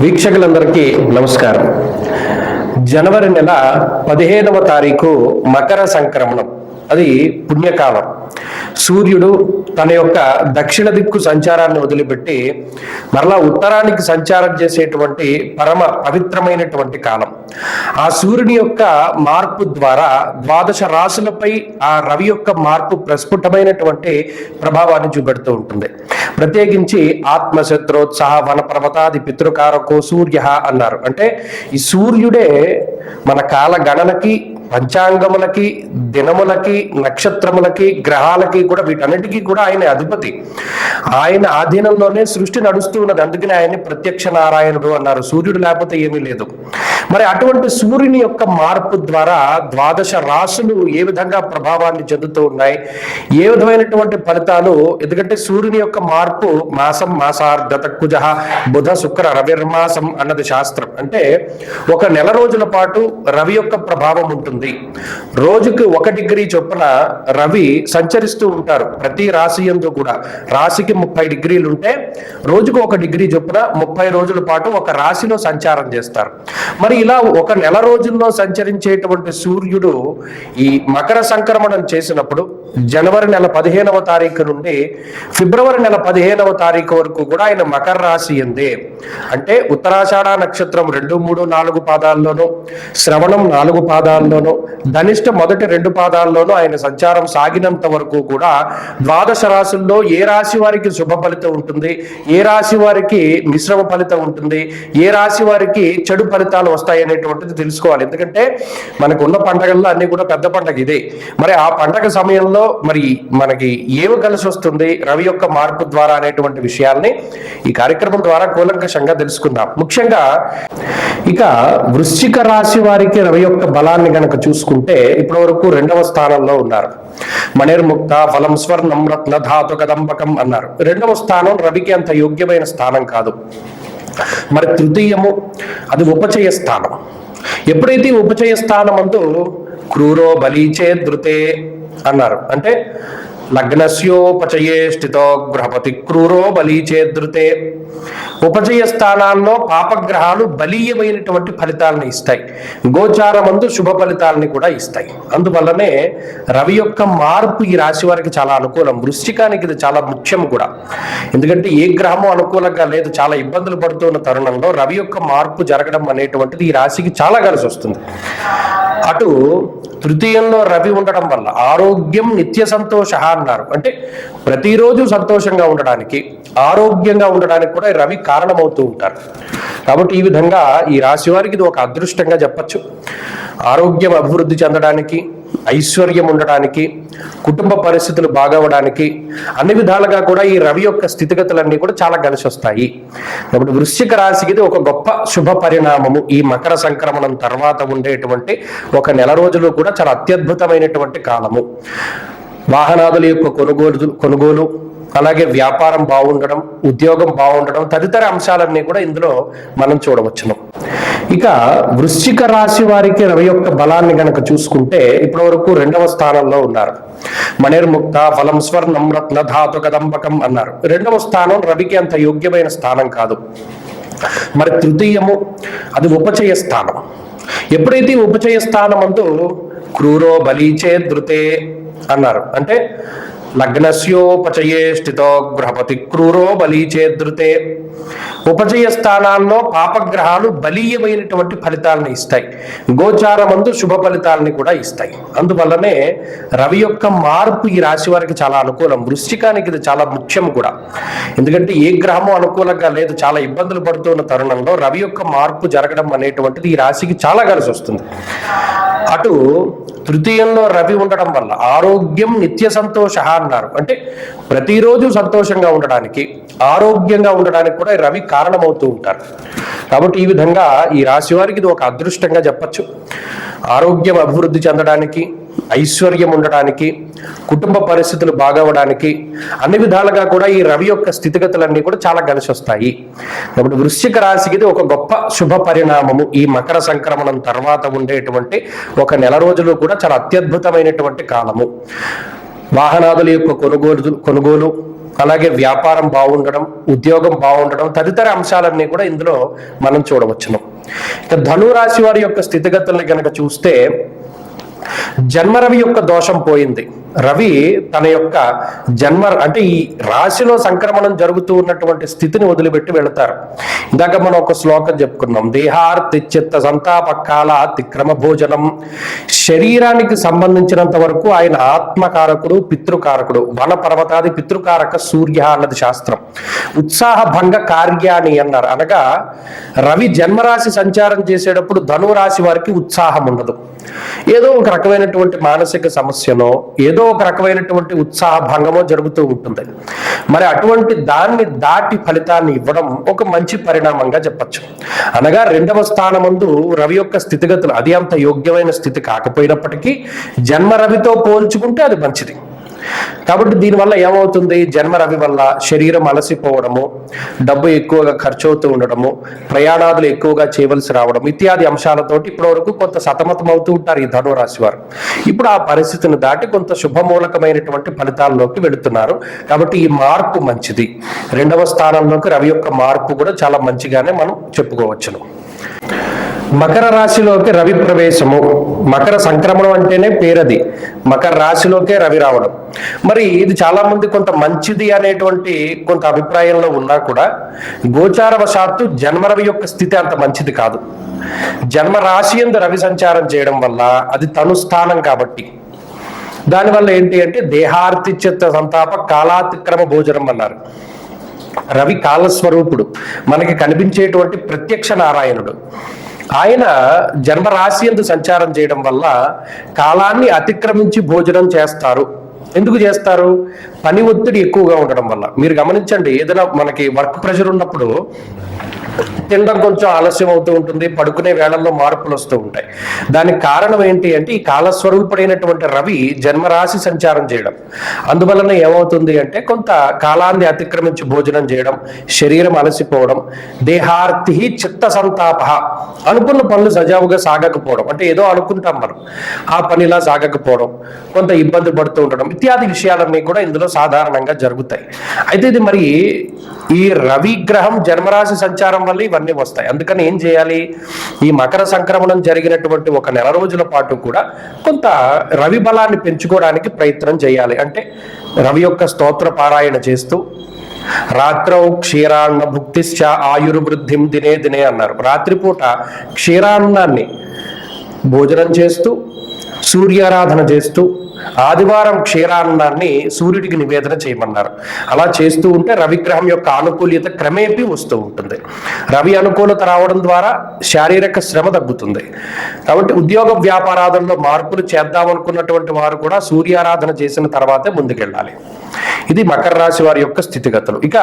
వీక్షకులందరికీ నమస్కారం. జనవరి నెల పదిహేనవ తారీఖు మకర సంక్రమణం. అది పుణ్యకాలం. సూర్యుడు తన యొక్క దక్షిణ దిక్కు సంచారాన్ని వదిలిపెట్టి మరలా ఉత్తరానికి సంచారం చేసేటువంటి పరమ పవిత్రమైనటువంటి కాలం. ఆ సూర్యుని యొక్క మార్పు ద్వారా ద్వాదశ రాశులపై ఆ రవి యొక్క మార్పు ప్రస్ఫుటమైనటువంటి ప్రభావాన్ని చూపెడుతూ ఉంటుంది. ప్రత్యేకించి ఆత్మశత్రోత్సాహ వన పర్వతాది పితృకారకో సూర్య అన్నారు. అంటే ఈ సూర్యుడే మన కాల గణనకి పంచాంగములకి దినములకి నక్షత్రములకి గ్రహాలకి కూడా వీటన్నిటికీ కూడా ఆయన అధిపతి. ఆయన ఆధీనంలోనే సృష్టి నడుస్తూ ఉన్నది. అందుకని ఆయన్ని ప్రత్యక్ష నారాయణుడు అన్నారు. సూర్యుడు లేకపోతే ఏమీ లేదు. మరి అటువంటి సూర్యుని యొక్క మార్పు ద్వారా ద్వాదశ రాశులు ఏ విధంగా ప్రభావాన్ని చెందుతూ ఉన్నాయి? ఏ విధమైనటువంటి ఫలితాలు? ఎందుకంటే సూర్యుని యొక్క మార్పు మాసం మాసార్ధత కుజ బుధ శుక్ర రవిర్మాసం అన్నది శాస్త్రం. అంటే ఒక నెల రోజుల పాటు రవి యొక్క ప్రభావం ఉంటుంది. రోజుకి ఒక డిగ్రీ చొప్పున రవి సంచరిస్తూ ఉంటారు. ప్రతి రాశి ఎందు కూడా. రాశికి ముప్పై డిగ్రీలు ఉంటే రోజుకు ఒక డిగ్రీ చొప్పున ముప్పై రోజుల పాటు ఒక రాశిలో సంచారం చేస్తారు. మరి ఇలా ఒక నెల రోజుల్లో సంచరించేటువంటి సూర్యుడు ఈ మకర సంక్రమణం చేసినప్పుడు జనవరి నెల పదిహేనవ తారీఖు నుండి ఫిబ్రవరి నెల పదిహేనవ తారీఖు వరకు కూడా ఆయన మకర రాశి ఎందే అంటే ఉత్తరాషాఢ నక్షత్రం రెండు మూడు నాలుగు పాదాల్లోనూ శ్రవణం నాలుగు పాదాల్లోనూ ధనిష్ట మొదటి రెండు పాదాల్లోనూ ఆయన సంచారం సాగినంత వరకు కూడా ద్వాదశ రాశుల్లో ఏ రాశి వారికి శుభ ఫలితం ఉంటుంది? ఏ రాశి వారికి మిశ్రమ ఫలితం ఉంటుంది? ఏ రాశి వారికి చెడు ఫలితాలు వస్తాయి అనేటువంటిది తెలుసుకోవాలి. ఎందుకంటే మనకున్న పండగల్లో అన్ని కూడా పెద్ద పండగ ఇదే. మరి ఆ పండగ సమయంలో మరి మనకి ఏమి కలిసి వస్తుంది రవి యొక్క మార్పు ద్వారా అనేటువంటి విషయాల్ని ఈ కార్యక్రమం ద్వారా కూలంకషంగా తెలుసుకుందాం. ముఖ్యంగా ఇక వృశ్చిక రాశి వారికి రవి యొక్క బలాన్ని గనక చూసుకుంటే ఇప్పటి వరకు రెండవ స్థానంలో ఉన్నారు. మణిర్ముక్త ఫలం స్వర్ణం రత్న ధాతు కదంబకం అన్నారు. రెండవ స్థానం రవికి అంత యోగ్యమైన స్థానం కాదు. మరి తృతీయము అది ఉపచయ స్థానం. ఎప్పుడైతే ఉపచయ స్థానం అందు క్రూరో బలీచే ధృతే అన్నారు. అంటే లగ్నస్యోపచయే స్థితో గ్రహపతి క్రూరో బలి ధృతే ఉపచయ స్థానాల్లో పాపగ్రహాలు బలీయమైనటువంటి ఫలితాలను ఇస్తాయి. గోచారమందు శుభ ఫలితాలని కూడా ఇస్తాయి. అందువల్లనే రవి యొక్క మార్పు ఈ రాశి వారికి చాలా అనుకూలం. వృశ్చికానికి ఇది చాలా ముఖ్యం కూడా. ఎందుకంటే ఏ గ్రహము అనుకూలంగా లేదు చాలా ఇబ్బందులు పడుతున్న తరుణంలో రవి యొక్క మార్పు జరగడం అనేటువంటిది ఈ రాశికి చాలా కలిసి వస్తుంది అటు తృతీయంలో రవి ఉండడం వల్ల ఆరోగ్యం నిత్య సంతోష అన్నారు. అంటే ప్రతిరోజు సంతోషంగా ఉండడానికి ఆరోగ్యంగా ఉండడానికి కూడా రవి కారణమవుతూ ఉంటారు. కాబట్టి ఈ విధంగా ఈ రాశి వారికి ఇది ఒక అదృష్టంగా చెప్పచ్చు. ఆరోగ్యం అభివృద్ధి చెందడానికి ఐశ్వర్యం ఉండడానికి కుటుంబ పరిస్థితులు బాగవడానికి అన్ని విధాలుగా కూడా ఈ రవి యొక్క స్థితిగతులన్నీ కూడా చాలా కలిసి వస్తాయి కాబట్టి వృశ్చిక రాశికి ఇది ఒక గొప్ప శుభ పరిణామము. ఈ మకర సంక్రమణం తర్వాత ఉండేటువంటి ఒక నెల రోజులు కూడా చాలా అత్యద్భుతమైనటువంటి కాలము. వాహనాదుల యొక్క కొనుగోలు కొనుగోలు అలాగే వ్యాపారం బాగుండడం ఉద్యోగం బాగుండడం తదితర అంశాలన్నీ కూడా ఇందులో మనం చూడవచ్చును. ఇక వృశ్చిక రాశి వారికి రవి యొక్క బలాన్ని గనక చూసుకుంటే ఇప్పటి వరకు రెండవ స్థానంలో ఉన్నారు. మణిర్ముక్త ఫలం స్వర్ణం రత్న ధాతు కదంబకం అన్నారు. రెండవ స్థానం రవికి అంత యోగ్యమైన స్థానం కాదు. మరి తృతీయము అది ఉపచయ స్థానం. ఎప్పుడైతే ఉపచయ స్థానం అందు క్రూరో బలీచే ధృతే అన్నారు. అంటే లగ్నస్యోపచయే స్థితో గృహపతి క్రూరో బలి ధృతే ఉపచయ స్థానాల్లో పాపగ్రహాలు బలీయమైనటువంటి ఫలితాలను ఇస్తాయి. గోచారమందు శుభ ఫలితాలని కూడా ఇస్తాయి. అందువల్లనే రవి యొక్క మార్పు ఈ రాశి వారికి చాలా అనుకూలం. వృశ్చికానికి ఇది చాలా ముఖ్యం కూడా. ఎందుకంటే ఏ గ్రహము అనుకూలంగా లేదు చాలా ఇబ్బందులు పడుతున్న తరుణంలో రవి యొక్క మార్పు జరగడం అనేటువంటిది ఈ రాశికి చాలా కలిసి వస్తుంది అటు తృతీయంలో రవి ఉండడం వల్ల ఆరోగ్యం నిత్య సంతోష అన్నారు. అంటే ప్రతిరోజు సంతోషంగా ఉండడానికి ఆరోగ్యంగా ఉండడానికి కూడా రవి కారణమవుతూ ఉంటారు. కాబట్టి ఈ విధంగా ఈ రాశి వారికి ఇది ఒక అదృష్టంగా చెప్పచ్చు. ఆరోగ్యం అభివృద్ధి చెందడానికి ఐశ్వర్యం ఉండడానికి కుటుంబ పరిస్థితులు బాగవడానికి అన్ని విధాలుగా కూడా ఈ రవి యొక్క స్థితిగతులన్నీ కూడా చాలా కలిసి వస్తాయి కాబట్టి వృశ్చిక రాశికి ఇది ఒక గొప్ప శుభ పరిణామము. ఈ మకర సంక్రమణం తర్వాత ఉండేటువంటి ఒక నెల రోజులు కూడా చాలా అత్యద్భుతమైనటువంటి కాలము. వాహనాదుల యొక్క కొనుగోలు కొనుగోలు అలాగే వ్యాపారం బాగుండడం ఉద్యోగం బాగుండడం తదితర అంశాలన్నీ కూడా ఇందులో మనం చూడవచ్చును. ఇక ధనురాశి వారి యొక్క స్థితిగతుల్ని కనుక చూస్తే జన్మరవి యొక్క దోషం పోయింది. రవి తన యొక్క జన్మ అంటే ఈ రాశిలో సంక్రమణం జరుగుతూ ఉన్నటువంటి స్థితిని వదిలిపెట్టి వెళతారు. ఇందాక మనం ఒక శ్లోకం చెప్పుకున్నాం దేహార్తి చిత్త సంతాప కాల తిక్రమ భోజనం. శరీరానికి సంబంధించినంత వరకు ఆయన ఆత్మకారకుడు పితృకారకుడు వన పర్వతాది పితృకారక సూర్య అన్నది శాస్త్రం. ఉత్సాహ భంగ కార్యాణి అన్నారు. అనగా రవి జన్మరాశి సంచారం చేసేటప్పుడు ధనురాశి వారికి ఉత్సాహం ఉండదు. ఏదో ఒక రకమైనటువంటి మానసిక సమస్యనో ఏదో ఒక రకమైనటువంటి ఉత్సాహ భంగమో జరుగుతూ ఉంటుంది. మరి అటువంటి దాన్ని దాటి ఫలితాన్ని ఇవ్వడం ఒక మంచి పరిణామంగా చెప్పచ్చు. అనగా రెండవ స్థానమందు రవి యొక్క స్థితిగతులు అది అంత యోగ్యమైన స్థితి కాకపోయినప్పటికీ జన్మ రవితో పోల్చుకుంటే అది మంచిది. కాబట్టి దీనివల్ల ఏమవుతుంది? జన్మ రవి వల్ల శరీరం అలసిపోవడము డబ్బు ఎక్కువగా ఖర్చు అవుతూ ఉండడము ప్రయాణాదులు ఎక్కువగా చేయవలసి రావడం ఇత్యాది అంశాలతోటి ఇప్పటి వరకు కొంత సతమతం అవుతూ ఉంటారు ఈ ధనురాశి వారు. ఇప్పుడు ఆ పరిస్థితిని దాటి కొంత శుభమూలకమైనటువంటి ఫలితాల్లోకి వెళుతున్నారు. కాబట్టి ఈ మార్పు మంచిది. రెండవ స్థానంలోకి రవి యొక్క మార్పు కూడా చాలా మంచిగానే మనం చెప్పుకోవచ్చును. మకర రాశిలోకి రవి ప్రవేశము. మకర సంక్రమణం అంటేనే పేరది. మకర రాశిలోకే రవి రావడం. మరి ఇది చాలా మంది కొంత మంచిది అనేటువంటి కొంత అభిప్రాయంలో ఉన్నా కూడా గోచారవశాత్తు జన్మరవి యొక్క స్థితి అంత మంచిది కాదు. జన్మ రాశి ఎందు రవి సంచారం చేయడం వల్ల అది తను స్థానం కాబట్టి. దానివల్ల ఏంటి అంటే దేహార్తిచ్యత సంతాప కాలాతిక్రమ భోజనం అన్నారు. రవి కాలస్వరూపుడు. మనకి కనిపించేటువంటి ప్రత్యక్ష నారాయణుడు. ఆయన జన్మరాశి ఎందు సంచారం చేయడం వల్ల కాలాన్ని అతిక్రమించి భోజనం చేస్తారు. ఎందుకు చేస్తారు? పని ఒత్తిడి ఎక్కువగా ఉండడం వల్ల. మీరు గమనించండి ఏదైనా మనకి వర్క్ ప్రెషర్ ఉన్నప్పుడు తినడం కొంచెం ఆలస్యం అవుతూ ఉంటుంది పడుకునే వేళల్లో మార్పులు వస్తూ ఉంటాయి. దానికి కారణం ఏంటి అంటే ఈ కాలస్వరూపుడైనటువంటి రవి జన్మరాశి సంచారం చేయడం. అందువలన ఏమవుతుంది అంటే కొంత కాలాన్ని అతిక్రమించి భోజనం చేయడం శరీరం అలసిపోవడం దేహార్తి చిత్త సంతాప అనుకున్న పనులు సజావుగా సాగకపోవడం. అంటే ఏదో అనుకుంటాం మనం. ఆ పనిలా సాగకపోవడం కొంత ఇబ్బంది పడుతూ ఉండడం ఇత్యాది విషయాలన్నీ కూడా ఇందులో సాధారణంగా జరుగుతాయి. అయితే ఇది మరి ఈ రవి గ్రహం జన్మరాశి సంచారం వల్ల ఇవన్నీ వస్తాయి. అందుకని ఏం చేయాలి? ఈ మకర సంక్రమణం జరిగినటువంటి ఒక నెల రోజుల పాటు కూడా కొంత రవి బలాన్ని పెంచుకోవడానికి ప్రయత్నం చేయాలి. అంటే రవి యొక్క స్తోత్ర పారాయణ చేస్తూ రాత్రౌ క్షీరాన్న భుక్తిశ్చ ఆయుర్వృద్ధిం దినే దినే అన్నారు. రాత్రిపూట క్షీరాన్నాన్ని భోజనం చేస్తూ సూర్యారాధన చేస్తూ ఆదివారం క్షీరాన్నాన్ని సూర్యుడికి నివేదన చేయమన్నారు. అలా చేస్తూ ఉంటే రవిగ్రహం యొక్క ఆనుకూల్యత క్రమేపీ వస్తూ ఉంటుంది. రవి అనుకూలత రావడం ద్వారా శారీరక శ్రమ తగ్గుతుంది. కాబట్టి ఉద్యోగ వ్యాపారాధనలో మార్పులు చేద్దామనుకున్నటువంటి వారు కూడా సూర్యారాధన చేసిన తర్వాతే ముందుకెళ్ళాలి. ఇది మకర రాశి వారి యొక్క స్థితిగతులు. ఇక